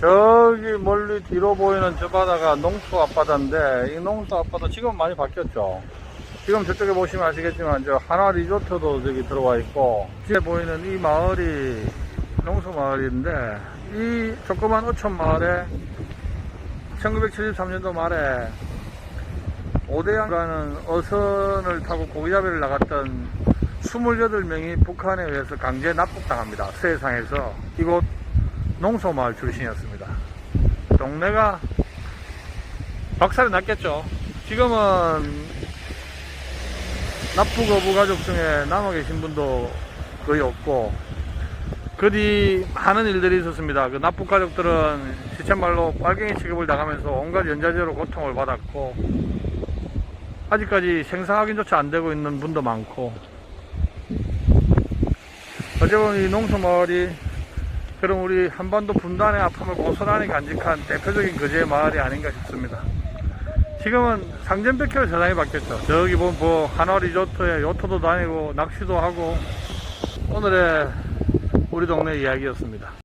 저기 멀리 뒤로 보이는 저 바다가 농수 앞바다인데 이 농수 앞바다 지금 많이 바뀌었죠. 지금 저쪽에 보시면 아시겠지만 저 한화 리조트도 저기 들어와 있고 뒤에 보이는 이 마을이 농수 마을인데 이 조그만 어촌 마을에 1973년도 말에 오대양이라는 어선을 타고 고기잡이를 나갔던 28명이 북한에 의해서 강제 납북당합니다. 세상에서 이곳 농소마을 출신이었습니다. 동네가 박살이 났겠죠. 지금은 납북 어부 가족 중에 남아 계신 분도 거의 없고 그뒤 많은 일들이 있었습니다. 그 납북 가족들은 시쳇말로 빨갱이 취급을 당하면서 온갖 연좌제로 고통을 받았고 아직까지 생사 확인조차 안 되고 있는 분도 많고 어제 보면 이 농소마을이 그럼 우리 한반도 분단의 아픔을 고스란히 간직한 대표적인 거제 마을이 아닌가 싶습니다. 지금은 상전백회로 세상이 바뀌었죠. 저기 보면 뭐 한화 리조트에 요트도 다니고 낚시도 하고 오늘의 우리 동네 이야기였습니다.